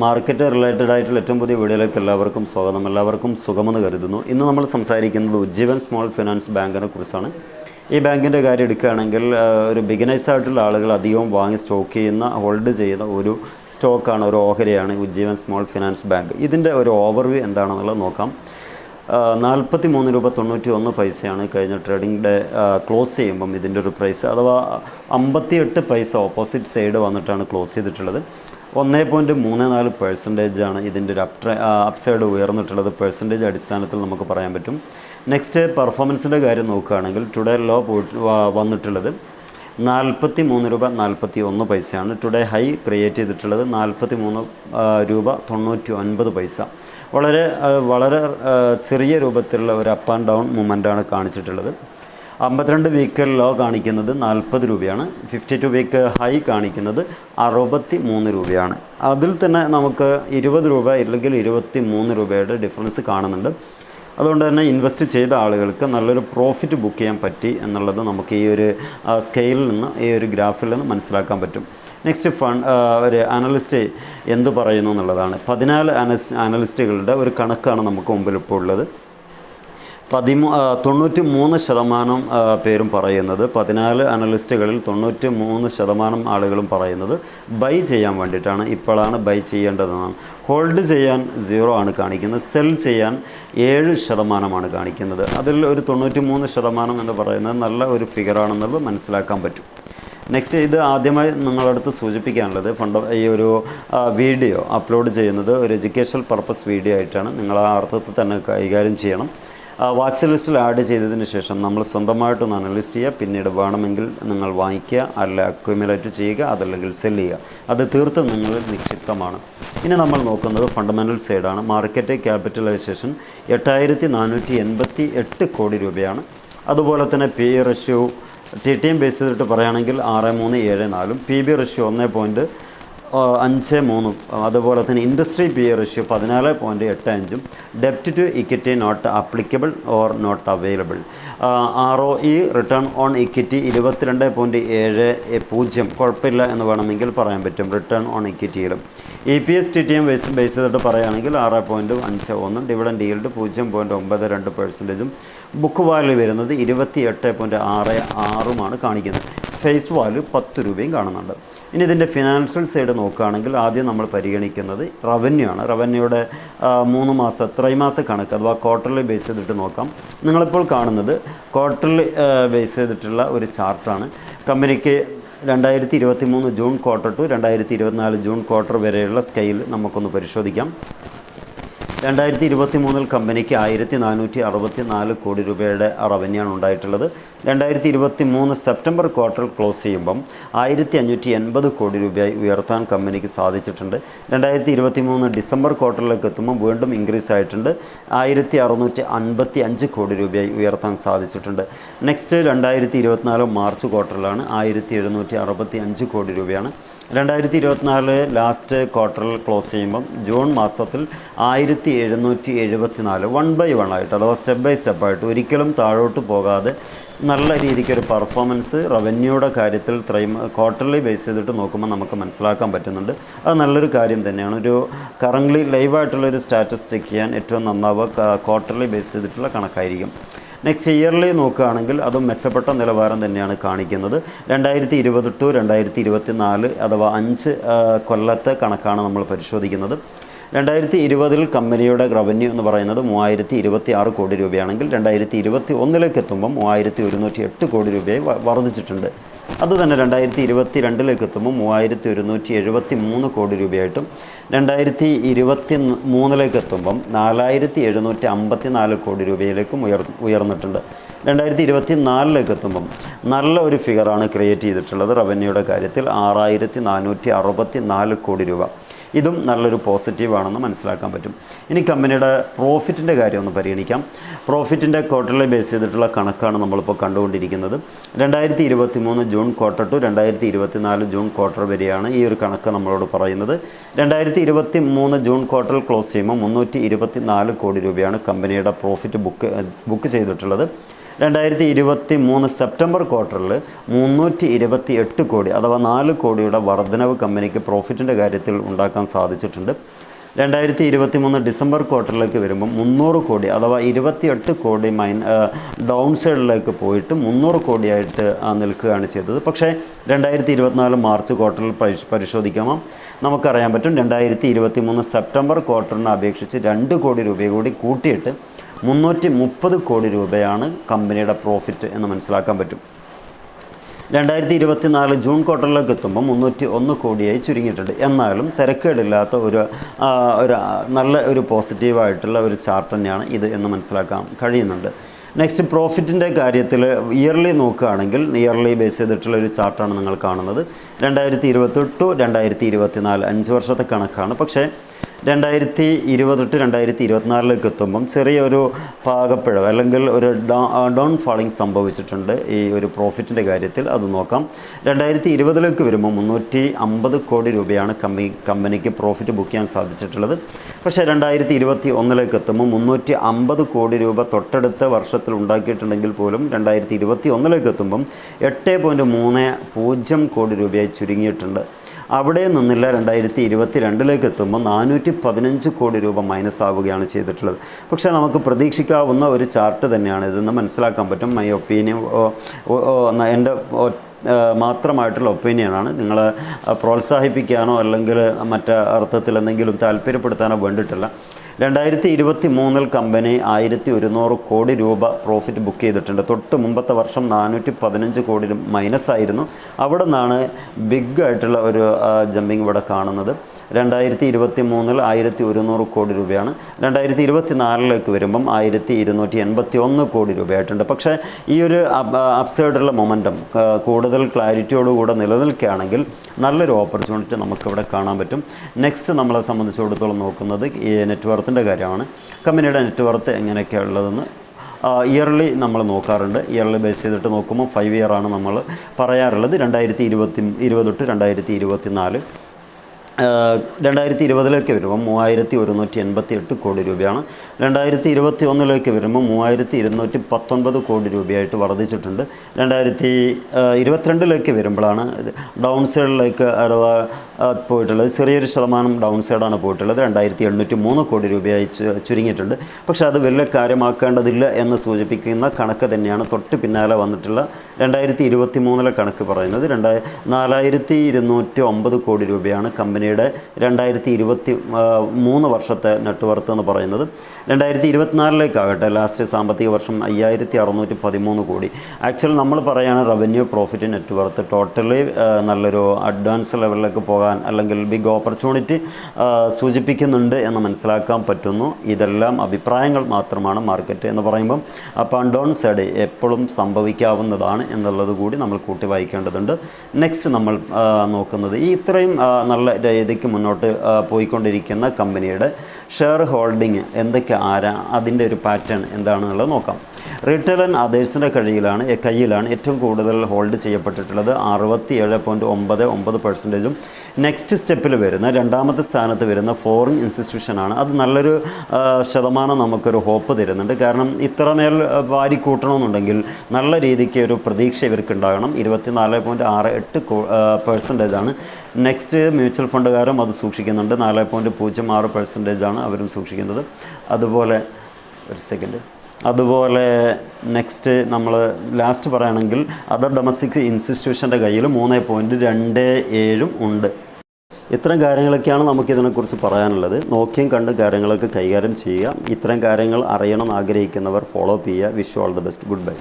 Market related ആയിട്ടുള്ള ഏറ്റവും പുതിയ വീഡിയോയിലേക്ക് എല്ലാവർക്കും സ്വാഗതം. എല്ലാവർക്കും സുഖമെന്ന് കരുതുന്നു. ഇന്ന് നമ്മൾ സംസാരിക്കുന്നത് ഉജ്ജീവൻ സ്മോൾ ഫിനാൻസ് ബാങ്കിനെ കുറിച്ചാണ്. ഈ ബാങ്കിന്റെ കാര്യം എടുക്കുകയാണെങ്കിൽ ഒരു ബിഗിനേഴ്സ് ആയിട്ടുള്ള ആളുകൾ അധികവും വാങ്ങി സ്റ്റോക്ക് ചെയ്യുന്ന ഹോൾഡ് ചെയ്യുന്ന ഒരു സ്റ്റോക്കാണ് ഒരു ഓഹരിയാണ് ഉജ്ജീവൻ സ്മോൾ ഫിനാൻസ് ബാങ്ക്. ഇതിന്റെ ഒരു ഓവർവ്യൂ എന്താണെന്നുള്ളത് നോക്കാം. നാൽപ്പത്തി മൂന്ന് രൂപ തൊണ്ണൂറ്റി ഒന്ന് പൈസയാണ് കഴിഞ്ഞ ട്രേഡിംഗ് ഡേ ക്ലോസ് ചെയ്യുമ്പം ഇതിന്റെ ഒരു പ്രൈസ് അഥവാ അമ്പത്തിയെട്ട് പൈസ ഓപ്പോസിറ്റ് സൈഡ് വന്നിട്ടാണ് ക്ലോസ് ചെയ്തിട്ടുള്ളത്. ഒന്നേ പോയിന്റ് മൂന്ന് നാല് പെർസെന്റേജ് ആണ് ഇതിന്റെ ഒരു അപ് അപ്സൈഡ് ഉയർന്നിട്ടുള്ളത്. പെർസെന്റേജ് അടിസ്ഥാനത്തിൽ നമുക്ക് പറയാൻ പറ്റും. നെക്സ്റ്റ് പെർഫോമൻസിന്റെ കാര്യം നോക്കുകയാണെങ്കിൽ ടുഡേ ലോ പോയിട്ട് വന്നിട്ടുള്ളത് നാൽപ്പത്തി മൂന്ന് രൂപ നാൽപ്പത്തി ഒന്ന് പൈസയാണ്. ടുഡേ ഹൈ ക്രിയേറ്റ് ചെയ്തിട്ടുള്ളത് നാൽപ്പത്തി മൂന്ന് രൂപ തൊണ്ണൂറ്റി ഒൻപത് പൈസ. വളരെ വളരെ ചെറിയ രൂപത്തിലുള്ള ഒരു അപ്പ് ആൻഡ് ഡൗൺ മൂമെന്റാണ് കാണിച്ചിട്ടുള്ളത്. അമ്പത്തിരണ്ട് വീക്ക് ലോ കാണിക്കുന്നത് നാൽപ്പത് രൂപയാണ്. ഫിഫ്റ്റി ടു വീക്ക് ഹൈ കാണിക്കുന്നത് അറുപത്തി മൂന്ന് രൂപയാണ്. അതിൽ തന്നെ നമുക്ക് ഇരുപത് രൂപ അല്ലെങ്കിൽ ഇരുപത്തി മൂന്ന് രൂപയുടെ ഡിഫറൻസ് കാണുന്നുണ്ട്. അതുകൊണ്ട് തന്നെ ഇൻവെസ്റ്റ് ചെയ്ത ആളുകൾക്ക് നല്ലൊരു പ്രോഫിറ്റ് ബുക്ക് ചെയ്യാൻ പറ്റി എന്നുള്ളത് നമുക്ക് ഈ ഒരു സ്കെയിലിൽ നിന്ന് ഈ ഒരു ഗ്രാഫിൽ നിന്ന് മനസ്സിലാക്കാൻ പറ്റും. നെക്സ്റ്റ് ഫണ്ട് ഒരു അനലിസ്റ്റ് എന്തു പറയുന്നു എന്നുള്ളതാണ്. പതിനാല് അനസ് അനലിസ്റ്റുകളുടെ ഒരു കണക്കാണ് നമുക്ക് മുമ്പിൽ ഇപ്പോൾ ഉള്ളത്. പതിമൂ തൊണ്ണൂറ്റി മൂന്ന് ശതമാനം പേരും പറയുന്നത് പതിനാല് അനലിസ്റ്റുകളിൽ തൊണ്ണൂറ്റി മൂന്ന് ശതമാനം ആളുകളും പറയുന്നത് ബൈ ചെയ്യാൻ വേണ്ടിയിട്ടാണ്. ഇപ്പോഴാണ് ബൈ ചെയ്യേണ്ടതെന്നാണ്. ഹോൾഡ് ചെയ്യാൻ സീറോ ആണ് കാണിക്കുന്നത്. സെൽ ചെയ്യാൻ ഏഴ് ശതമാനമാണ് കാണിക്കുന്നത്. അതിൽ ഒരു തൊണ്ണൂറ്റി മൂന്ന് ശതമാനം എന്ന് പറയുന്നത് നല്ല ഒരു ഫിഗറാണെന്നുള്ളത് മനസ്സിലാക്കാൻ പറ്റും. നെക്സ്റ്റ് ഇത് ആദ്യമായി നിങ്ങളടുത്ത് സൂചിപ്പിക്കാനുള്ളത് ഫണ്ട് ഈ ഒരു വീഡിയോ അപ്ലോഡ് ചെയ്യുന്നത് ഒരു എഡ്യൂക്കേഷണൽ പർപ്പസ് വീഡിയോ ആയിട്ടാണ്. നിങ്ങൾ ആ അർത്ഥത്തിൽ തന്നെ കൈകാര്യം ചെയ്യണം. വാച്ച് ലിസ്റ്റിൽ ആഡ് ചെയ്തതിന് ശേഷം നമ്മൾ സ്വന്തമായിട്ടൊന്ന് അനലിസ്റ്റ് ചെയ്യുക. പിന്നീട് വേണമെങ്കിൽ നിങ്ങൾ വാങ്ങിക്കുക അല്ല അക്യുമുലേറ്റ് ചെയ്യുക അതല്ലെങ്കിൽ സെൽ ചെയ്യുക. അത് തീർത്തും നിങ്ങളിൽ നിക്ഷിപ്തമാണ്. ഇനി നമ്മൾ നോക്കുന്നത് ഫണ്ടമെന്റൽ സൈഡാണ് മാർക്കറ്റ് ക്യാപിറ്റലൈസേഷൻ എട്ടായിരത്തി നാനൂറ്റി എൺപത്തി എട്ട് കോടി രൂപയാണ്. അതുപോലെ തന്നെ P ratio T T M base ചെയ്തിട്ട് പറയുകയാണെങ്കിൽ ആറ് മൂന്ന് ഏഴ് നാലും. പി ബി റഷ്യോ ഒന്ന് പോയിന്റ് അഞ്ച് മൂന്നും അതുപോലെ തന്നെ ഇൻഡസ്ട്രി പി എ റേഷ്യോ പതിനാല് പോയിന്റ് എട്ട് അഞ്ചും ഡെപ്റ്റ് to equity not applicable or not available. R O E return on equity ഇരുപത്തിരണ്ട് പോയിന്റ് ഏഴ് പൂജ്യം. കുഴപ്പമില്ല എന്ന് വേണമെങ്കിൽ പറയാൻ പറ്റും. Return on ഇക്വിറ്റിയിലും. E P S T T M base base ചെയ്തിട്ട് പറയുകയാണെങ്കിൽ ആറ് പോയിന്റ് അഞ്ച് ഒന്നും ഡിവിഡൻഡ് ഈൽഡ് പൂജ്യം പോയിന്റ് ഒമ്പത് രണ്ട് പെർസെന്റേജും ബുക്ക് വാല്യൂ വരുന്നത് ഇരുപത്തി എട്ട് പോയിന്റ് ആറ് ആറുമാണ് കാണിക്കുന്നത്. ഫേസ് വാല്യൂ പത്ത് രൂപയും കാണുന്നുണ്ട്. ഇനി ഇതിന്റെ ഫിനാൻഷ്യൽ സൈഡ് നോക്കുകയാണെങ്കിൽ ആദ്യം നമ്മൾ പരിഗണിക്കുന്നത് റവന്യൂ ആണ്. റവന്യൂയുടെ മൂന്ന് മാസ ത്രൈമാസ കണക്ക് അഥവാ ക്വാർട്ടർലി ബേസ് ചെയ്തിട്ട് നോക്കാം. നിങ്ങളിപ്പോൾ കാണുന്നത് ക്വാർട്ടർലി ബേസ് ചെയ്തിട്ടുള്ള ഒരു ചാർട്ടാണ് കമ്പനിക്ക് രണ്ടായിരത്തി ഇരുപത്തി മൂന്ന് ജൂൺ ക്വാർട്ടർ ടു രണ്ടായിരത്തി ഇരുപത്തിനാല് ജൂൺ ക്വാർട്ടർ വരെയുള്ള സ്കെയിൽ നമുക്കൊന്ന് പരിശോധിക്കാം. രണ്ടായിരത്തി ഇരുപത്തി മൂന്നിൽ കമ്പനിക്ക് ആയിരത്തി നാനൂറ്റി അറുപത്തി നാല് കോടി രൂപയുടെ റവന്യൂ ഉണ്ടായിട്ടുള്ളത്. രണ്ടായിരത്തി ഇരുപത്തി മൂന്ന് സെപ്റ്റംബർ ക്വാർട്ടർ ക്ലോസ് ചെയ്യുമ്പം ആയിരത്തി അഞ്ഞൂറ്റി എൺപത് കോടി രൂപയായി ഉയർത്താൻ കമ്പനിക്ക് സാധിച്ചിട്ടുണ്ട്. രണ്ടായിരത്തി ഇരുപത്തി മൂന്ന് ഡിസംബർ ക്വാർട്ടറിലേക്ക് എത്തുമ്പോൾ വീണ്ടും ഇൻക്രീസ് ആയിട്ടുണ്ട്. ആയിരത്തി അറുന്നൂറ്റി അൻപത്തി അഞ്ച് കോടി രൂപയായി ഉയർത്താൻ സാധിച്ചിട്ടുണ്ട്. നെക്സ്റ്റ് രണ്ടായിരത്തി ഇരുപത്തിനാല് മാർച്ച് ക്വാർട്ടറിലാണ് ആയിരത്തി എഴുന്നൂറ്റി അറുപത്തി അഞ്ച് കോടി രൂപയാണ്. രണ്ടായിരത്തി ഇരുപത്തിനാല് ലാസ്റ്റ് ക്വാർട്ടറിൽ ക്ലോസ് ചെയ്യുമ്പം ജൂൺ മാസത്തിൽ ആയിരത്തി എഴുന്നൂറ്റി എഴുപത്തി നാല് വൺ ബൈ വൺ ആയിട്ട് അഥവാ സ്റ്റെപ്പ് ബൈ സ്റ്റെപ്പായിട്ട് ഒരിക്കലും താഴോട്ട് പോകാതെ നല്ല രീതിക്കൊരു പെർഫോമൻസ് റവന്യൂയുടെ കാര്യത്തിൽ ത്രൈമ ക്വാർട്ടർലി ബേസ് ചെയ്തിട്ട് നോക്കുമ്പോൾ നമുക്ക് മനസ്സിലാക്കാൻ പറ്റുന്നുണ്ട്. അത് നല്ലൊരു കാര്യം തന്നെയാണ്. ഒരു കറന്റ്ലി ലൈവായിട്ടുള്ളൊരു സ്റ്റാറ്റസ് ചെക്ക് ചെയ്യാൻ ഏറ്റവും നന്നാവുക ക്വാർട്ടർലി ബേസ് ചെയ്തിട്ടുള്ള കണക്കായിരിക്കും. നെക്സ്റ്റ് ഇയർലി നോക്കുകയാണെങ്കിൽ അതും മെച്ചപ്പെട്ട നിലവാരം തന്നെയാണ് കാണിക്കുന്നത്. രണ്ടായിരത്തി ഇരുപത് ടു രണ്ടായിരത്തി ഇരുപത്തി നാല് അഥവാ അഞ്ച് കൊല്ലത്തെ കണക്കാണ് നമ്മൾ പരിശോധിക്കുന്നത്. രണ്ടായിരത്തി ഇരുപതിൽ കമ്പനിയുടെ റവന്യൂ എന്ന് പറയുന്നത് മൂവായിരത്തി ഇരുപത്തി ആറ് കോടി രൂപയാണെങ്കിൽ രണ്ടായിരത്തി ഇരുപത്തി ഒന്നിലേക്ക് എത്തുമ്പോൾ മൂവായിരത്തി ഒരുന്നൂറ്റി എട്ട് കോടി രൂപയായി വർദ്ധിച്ചിട്ടുണ്ട്. അതുതന്നെ രണ്ടായിരത്തി ഇരുപത്തി രണ്ടിലേക്ക് എത്തുമ്പോൾ മൂവായിരത്തി ഒരുന്നൂറ്റി എഴുപത്തി മൂന്ന് കോടി രൂപയായിട്ടും രണ്ടായിരത്തി ഇരുപത്തി മൂന്നിലേക്ക് എത്തുമ്പം നാലായിരത്തി എഴുന്നൂറ്റി അമ്പത്തി നാല് കോടി രൂപയിലേക്കും ഉയർ ഉയർന്നിട്ടുണ്ട്. രണ്ടായിരത്തി ഇരുപത്തി നാലിലേക്ക് എത്തുമ്പം നല്ല ഒരു ഫിഗറാണ് ക്രിയേറ്റ് ചെയ്തിട്ടുള്ളത് റവന്യൂയുടെ കാര്യത്തിൽ ആറായിരത്തി നാനൂറ്റി അറുപത്തി നാല് കോടി രൂപ. ഇതും നല്ലൊരു പോസിറ്റീവാണെന്ന് മനസ്സിലാക്കാൻ പറ്റും. ഇനി കമ്പനിയുടെ പ്രോഫിറ്റിന്റെ കാര്യം ഒന്ന് പരിഗണിക്കാം. പ്രോഫിറ്റിന്റെ ക്വാർട്ടർലി ബേസ് ചെയ്തിട്ടുള്ള കണക്കാണ് നമ്മളിപ്പോൾ കണ്ടുകൊണ്ടിരിക്കുന്നത്. രണ്ടായിരത്തി ഇരുപത്തി മൂന്ന് ജൂൺ ക്വാർട്ടർ ടു രണ്ടായിരത്തി ഇരുപത്തി നാല് ജൂൺ ക്വാർട്ടർ വരെയാണ് ഈ ഒരു കണക്ക് നമ്മളോട് പറയുന്നത്. രണ്ടായിരത്തി ഇരുപത്തി മൂന്ന് ജൂൺ ക്വാർട്ടർ ക്ലോസ് ചെയ്യുമ്പോൾ മുന്നൂറ്റി ഇരുപത്തി നാല് കോടി രൂപയാണ് കമ്പനിയുടെ പ്രോഫിറ്റ് ബുക്ക് ബുക്ക് ചെയ്തിട്ടുള്ളത്. രണ്ടായിരത്തി ഇരുപത്തി മൂന്ന് സെപ്റ്റംബർ ക്വാർട്ടറിൽ മുന്നൂറ്റി ഇരുപത്തി എട്ട് കോടി അഥവാ നാല് കോടിയുടെ വർധനവ് കമ്പനിക്ക് പ്രോഫിറ്റിന്റെ കാര്യത്തിൽ ഉണ്ടാക്കാൻ സാധിച്ചിട്ടുണ്ട്. രണ്ടായിരത്തി ഇരുപത്തി മൂന്ന് ഡിസംബർ ക്വാർട്ടറിലേക്ക് വരുമ്പോൾ മുന്നൂറ് കോടി അഥവാ ഇരുപത്തിയെട്ട് കോടി മൈൻ ഡൗൺ സൈഡിലേക്ക് പോയിട്ട് മുന്നൂറ് കോടിയായിട്ട് നിൽക്കുകയാണ് ചെയ്തത്. പക്ഷേ രണ്ടായിരത്തി ഇരുപത്തിനാല് മാർച്ച് ക്വാർട്ടറിൽ പരിശോ പരിശോധിക്കാമോ നമുക്കറിയാൻ പറ്റും രണ്ടായിരത്തി ഇരുപത്തി മൂന്ന് സെപ്റ്റംബർ ക്വാർട്ടറിനെ അപേക്ഷിച്ച് രണ്ട് കോടി രൂപ കൂടി കൂട്ടിയിട്ട് മുന്നൂറ്റി മുപ്പത് കോടി രൂപയാണ് കമ്പനിയുടെ പ്രോഫിറ്റ് എന്ന് മനസ്സിലാക്കാൻ പറ്റും. രണ്ടായിരത്തി ഇരുപത്തിനാല് ജൂൺ ക്വാർട്ടറിലേക്ക് എത്തുമ്പോൾ മുന്നൂറ്റി ഒന്ന് കോടിയായി ചുരുങ്ങിയിട്ടുണ്ട്. എന്നാലും തിരക്കേടില്ലാത്ത ഒരു ഒരു നല്ല ഒരു പോസിറ്റീവായിട്ടുള്ള ഒരു ചാർട്ട് തന്നെയാണ് ഇത് എന്ന് മനസ്സിലാക്കാൻ കഴിയുന്നുണ്ട്. നെക്സ്റ്റ് പ്രോഫിറ്റിന്റെ കാര്യത്തിൽ ഇയർലി നോക്കുകയാണെങ്കിൽ ഇയർലി ബേസ് ചെയ്തിട്ടുള്ള ഒരു ചാർട്ടാണ് നിങ്ങൾ കാണുന്നത്. രണ്ടായിരത്തി ഇരുപത്തി ടു രണ്ടായിരത്തി ഇരുപത്തി നാല് അഞ്ച് വർഷത്തെ കണക്കാണ്. പക്ഷേ രണ്ടായിരത്തി ഇരുപത് തൊട്ട് രണ്ടായിരത്തി ഇരുപത്തിനാലിലേക്ക് എത്തുമ്പം ചെറിയൊരു പാകപ്പിഴവ് അല്ലെങ്കിൽ ഒരു ഡൗൺ ഫാളിങ് സംഭവിച്ചിട്ടുണ്ട് ഈ ഒരു പ്രോഫിറ്റിന്റെ കാര്യത്തിൽ. അത് നോക്കാം. രണ്ടായിരത്തി ഇരുപതിലേക്ക് വരുമ്പോൾ മുന്നൂറ്റി അമ്പത് കോടി രൂപയാണ് കമ്പനി കമ്പനിക്ക് പ്രോഫിറ്റ് ബുക്ക് ചെയ്യാൻ സാധിച്ചിട്ടുള്ളത്. പക്ഷേ രണ്ടായിരത്തി ഇരുപത്തി ഒന്നിലേക്ക് എത്തുമ്പോൾ മുന്നൂറ്റി അമ്പത് കോടി രൂപ തൊട്ടടുത്ത വർഷത്തിൽ ഉണ്ടാക്കിയിട്ടുണ്ടെങ്കിൽ പോലും രണ്ടായിരത്തി ഇരുപത്തി ഒന്നിലേക്ക് എത്തുമ്പം എട്ട് പോയിന്റ് മൂന്ന് പൂജ്യം കോടി രൂപയായി ചുരുങ്ങിയിട്ടുണ്ട്. അവിടെ നിന്നില്ല രണ്ടായിരത്തി ഇരുപത്തി രണ്ടിലേക്ക് എത്തുമ്പോൾ നാനൂറ്റി പതിനഞ്ച് കോടി രൂപ മൈനസ് ആവുകയാണ് ചെയ്തിട്ടുള്ളത്. പക്ഷേ നമുക്ക് പ്രതീക്ഷിക്കാവുന്ന ഒരു ചാർട്ട് തന്നെയാണ്. ഇതെന്ന് മനസ്സിലാക്കാൻ പറ്റും. മൈ ഒപ്പീനിയൻ എന്റെ മാത്രമായിട്ടുള്ള ഒപ്പീനിയനാണ് നിങ്ങളെ പ്രോത്സാഹിപ്പിക്കാനോ അല്ലെങ്കിൽ മറ്റേ അർത്ഥത്തിൽ എന്തെങ്കിലും താല്പര്യപ്പെടുത്താനോ വേണ്ടിയിട്ടില്ല. രണ്ടായിരത്തി ഇരുപത്തി മൂന്നിൽ കമ്പനി ആയിരത്തി ഒരുന്നൂറ് കോടി രൂപ പ്രോഫിറ്റ് ബുക്ക് ചെയ്തിട്ടുണ്ട്. തൊട്ട് മുമ്പത്തെ വർഷം നാനൂറ്റി പതിനഞ്ച് കോടി മൈനസ് ആയിരുന്നു. അവിടെ നിന്നാണ് ബിഗ് ആയിട്ടുള്ള ഒരു ജമ്പിങ് ഇവിടെ കാണുന്നത്. രണ്ടായിരത്തി ഇരുപത്തി മൂന്നിൽ ആയിരത്തി ഒരുന്നൂറ് കോടി രൂപയാണ്. രണ്ടായിരത്തി ഇരുപത്തി നാലിലേക്ക് വരുമ്പം ആയിരത്തി ഇരുന്നൂറ്റി എൺപത്തി ഒന്ന് കോടി രൂപയായിട്ടുണ്ട്. പക്ഷേ ഈ ഒരു അപ്സൈഡുള്ള മൊമെന്റം കൂടുതൽ ക്ലാരിറ്റിയോടുകൂടെ നിലനിൽക്കുകയാണെങ്കിൽ നല്ലൊരു ഓപ്പർച്യൂണിറ്റി നമുക്കിവിടെ കാണാൻ പറ്റും. നെക്സ്റ്റ് നമ്മളെ സംബന്ധിച്ചിടത്തോളം നോക്കുന്നത് ഈ നെറ്റ്വർത്തിന്റെ കാര്യമാണ്. കമ്പനിയുടെ നെറ്റ്വർത്ത് എങ്ങനെയൊക്കെയാണ് ഉള്ളതെന്ന് ഇയർലി നമ്മൾ നോക്കാറുണ്ട്. ഇയർലി ബേസ് ചെയ്തിട്ട് നോക്കുമ്പോൾ ഫൈവ് ഇയർ ആണ് നമ്മൾ പറയാറുള്ളത്. രണ്ടായിരത്തി ഇരുപത്തി ഇരുപത് തൊട്ട് രണ്ടായിരത്തി ഇരുപത്തി നാല് രണ്ടായിരത്തി ഇരുപതിലേക്ക് വരുമ്പോൾ മൂവായിരത്തി ഒരുന്നൂറ്റി എൺപത്തി എട്ട് കോടി രൂപയാണ്. രണ്ടായിരത്തി ഇരുപത്തി ഒന്നിലേക്ക് വരുമ്പോൾ മൂവായിരത്തി ഇരുന്നൂറ്റി പത്തൊൻപത് കോടി രൂപയായിട്ട് വർദ്ധിച്ചിട്ടുണ്ട്. രണ്ടായിരത്തി ഇരുപത്തിരണ്ടിലേക്ക് വരുമ്പോഴാണ് ഡൗൺ സൈഡിലേക്ക് അഥവാ പോയിട്ടുള്ളത്. ചെറിയൊരു ശതമാനം ഡൗൺ സൈഡാണ് പോയിട്ടുള്ളത്. രണ്ടായിരത്തി എണ്ണൂറ്റി മൂന്ന് കോടി രൂപയായി ചുരുങ്ങിയിട്ടുണ്ട്. പക്ഷേ അത് വലിയ കാര്യമാക്കേണ്ടതില്ല എന്ന് സൂചിപ്പിക്കുന്ന കണക്ക് തന്നെയാണ് തൊട്ട് പിന്നാലെ വന്നിട്ടുള്ള രണ്ടായിരത്തി ഇരുപത്തി മൂന്നിലെ കണക്ക് പറയുന്നത്. രണ്ടായി നാലായിരത്തി ഇരുന്നൂറ്റി ഒമ്പത് കോടി രൂപയാണ് കമ്പനിയുടെ രണ്ടായിരത്തി ഇരുപത്തി മൂന്ന് വർഷത്തെ നെറ്റ്വർത്ത് എന്ന് പറയുന്നത്. രണ്ടായിരത്തി ഇരുപത്തിനാലിലേക്കാകട്ടെ ലാസ്റ്റ് സാമ്പത്തിക വർഷം അയ്യായിരത്തി അറുന്നൂറ്റി പതിമൂന്ന് കോടി ആക്ച്വലി നമ്മൾ പറയുകയാണ് revenue profit net worth totally നല്ലൊരു അഡ്വാൻസ് ലെവലിലേക്ക് പോകാൻ അല്ലെങ്കിൽ ബിഗ് ഓപ്പർച്യൂണിറ്റി സൂചിപ്പിക്കുന്നുണ്ട് എന്ന് മനസ്സിലാക്കാൻ പറ്റുന്നു. ഇതെല്ലാം അഭിപ്രായങ്ങൾ മാത്രമാണ് മാർക്കറ്റ് എന്ന് പറയുമ്പം. അപ്പ് ആൻഡ് ഡൗൺ സൈഡ് എപ്പോഴും സംഭവിക്കാവുന്നതാണ് എന്നുള്ളത് കൂടി നമ്മൾ കൂട്ടി വായിക്കേണ്ടതുണ്ട്. നെക്സ്റ്റ് നമ്മൾ നോക്കുന്നത്. ഈ ഇത്രയും നല്ല രീതിക്ക് മുന്നോട്ട് പോയിക്കൊണ്ടിരിക്കുന്ന കമ്പനിയുടെ ഷെയർ ഹോൾഡിങ് എന്തൊക്കെ ആരാ അതിന്റെ ഒരു പാറ്റേൺ എന്താണെന്നുള്ളത് നോക്കാം. റിട്ടേൺ ആൻഡ് അതേഴ്സിന്റെ കഴിയിലാണ് കയ്യിലാണ് ഏറ്റവും കൂടുതൽ ഹോൾഡ് ചെയ്യപ്പെട്ടിട്ടുള്ളത് അറുപത്തി ഏഴ് പോയിന്റ് ഒമ്പത് ഒമ്പത് പെർസെന്റേജും. നെക്സ്റ്റ് സ്റ്റെപ്പിൽ വരുന്ന രണ്ടാമത്തെ സ്ഥാനത്ത് വരുന്ന ഫോറിൻ ഇൻസ്റ്റിറ്റ്യൂഷനാണ്. അത് നല്ലൊരു ശതമാനം നമുക്കൊരു ഹോപ്പ് തരുന്നുണ്ട്. കാരണം ഇത്രമേൽ വാരി കൂട്ടണമെന്നുണ്ടെങ്കിൽ നല്ല രീതിക്ക് ഒരു പ്രതീക്ഷ ഇവർക്ക് ഉണ്ടാകണം ഇരുപത്തിനാല് പോയിന്റ് ആറ് എട്ട് പെർസെന്റേജാണ്. നെക്സ്റ്റ് മ്യൂച്വൽ ഫണ്ടുകാരും അത് സൂക്ഷിക്കുന്നുണ്ട്. നാല് പോയിന്റ് പൂജ്യം ആറ് പെർസെന്റേജാണ് അവരും സൂക്ഷിക്കുന്നത്. അതുപോലെ ഒരു സെക്കൻഡ് അതുപോലെ നെക്സ്റ്റ് നമ്മൾ ലാസ്റ്റ് പറയുകയാണെങ്കിൽ അതർ ഡൊമസ്റ്റിക് ഇൻസ്റ്റിറ്റ്യൂഷന്റെ കയ്യിൽ മൂന്ന് പോയിന്റ് രണ്ട് ഏഴും ഉണ്ട്. ഇത്തരം കാര്യങ്ങളൊക്കെയാണ് നമുക്കിതിനെക്കുറിച്ച് പറയാനുള്ളത്. നോക്കിയും കണ്ട് കാര്യങ്ങളൊക്കെ കൈകാര്യം ചെയ്യുക. ഇത്തരം കാര്യങ്ങൾ അറിയണമെന്ന് ആഗ്രഹിക്കുന്നവർ ഫോളോ അപ്പ് ചെയ്യുക. Wish all the best goodbye